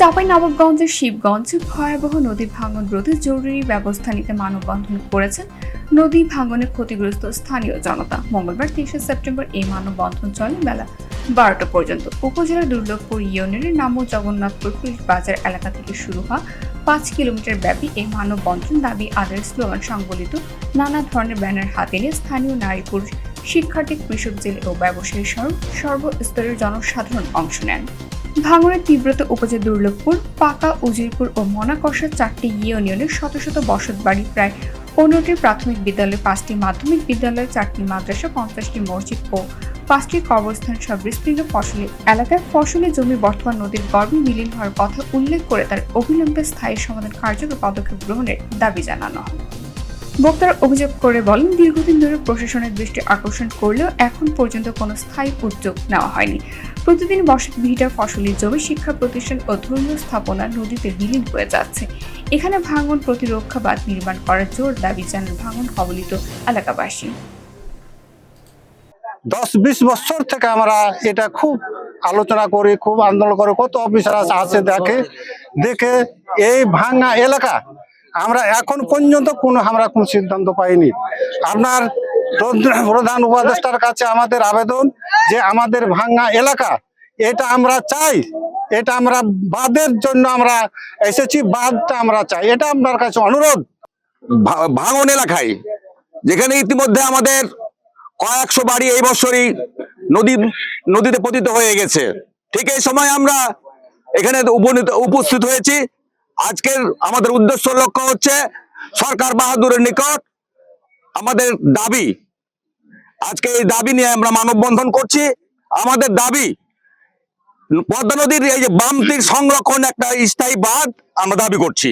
চাপাই নবাবগঞ্জের শিবগঞ্জে ভয়াবহ নদী ভাঙন রোধে জরুরি ব্যবস্থা নিতে মানববন্ধন করেছেন নদী ভাঙনে ক্ষতিগ্রস্ত স্থানীয় জনতা। মঙ্গলবার তেইশে সেপ্টেম্বর এই মানববন্ধন চলে বেলা বারোটা পর্যন্ত। উপজেলার দুর্লভপুর ইউনিয়নের নাম জগন্নাথপুর পুলিশ বাজার এলাকা থেকে শুরু হওয়া পাঁচ কিলোমিটার ব্যাপী এই মানববন্ধন দাবি, আদায়ের স্লোগান সংবলিত নানা ধরনের ব্যানার হাতে নিয়ে স্থানীয় নারী, পুরুষ, শিক্ষার্থী, কৃষক, জেলে ও ব্যবসায়ী সহ সর্বস্তরের জনসাধারণ অংশ নেন। ভাঙনের তীব্রতা উপজেলা দুর্লভপুর, পাকা উজিরপুর ও মনাকষা চারটি ইউনিয়নের শত শত বসত বাড়ি, প্রায় পনেরোটি প্রাথমিক বিদ্যালয়, পাঁচটি মাধ্যমিক বিদ্যালয়, চারটি মাদ্রাসা, পঞ্চাশটি মসজিদ ও পাঁচটি কবরস্থান সব বিস্তীর্ণ ফসলি। এলাকায় ফসলি জমি, বর্তমান নদীর গর্ভে বিলীন হওয়ার কথা উল্লেখ করে তার অবিলম্বে স্থায়ী সমাধান কার্যকর পদক্ষেপ গ্রহণের দাবি জানানো। হয় বক্তারা অভিযোগ করে বলেন, দীর্ঘদিন ধরে প্রশাসনের দৃষ্টি আকর্ষণ করলেও এখন পর্যন্ত কোনো স্থায়ী উদ্যোগ নেওয়া হয়নি। প্রতিদিন বসত ভিটা ফসলি জমি শিক্ষা প্রতিষ্ঠান ও ধর্মীয় স্থাপনা নদীতে বিলীন হয়ে যাচ্ছে। এখানে ভাঙন প্রতিরক্ষা বাঁধ নির্মাণ করার জোর দাবি জানান ভাঙন কবলিত এলাকাবাসী। দশ বিশ বছর থেকে আমরা এটা খুব আলোচনা করি, খুব আন্দোলন করে। কত অফিসার আছে দেখে দেখে এই ভাঙা এলাকা আমরা এখন পর্যন্ত কোনো, আমরা কোনো সিদ্ধান্ত পাইনি। আপনার প্রধ- প্রধান উপদেষ্টার কাছে আমাদের আবেদন যে আমাদের ভাঙা এলাকা, এটা আমরা চাই, এটা আমরা বাদের জন্য আমরা এসেছি বাদটা আমরা চাই, এটা আপনার কাছে অনুরোধ। ভাঙন এলাকায়, যেখানে ইতিমধ্যে আমাদের কয়েকশো বাড়ি এই বছরই নদী, নদীতে পতিত হয়ে গেছে। ঠিক এই সময় আমরা এখানে উপনীত, উপস্থিত হয়েছি। আজকের আমাদের উদ্দেশ্য লক্ষ্য হচ্ছে সরকার বাহাদুরের নিকট আমাদের দাবি আজকে এই দাবি নিয়ে আমরা মানববন্ধন করছি। আমাদের দাবি, পদ্মা নদীর এই যে বামতির সংরক্ষণ একটা স্থায়ী বাঁধ আমরা দাবি করছি।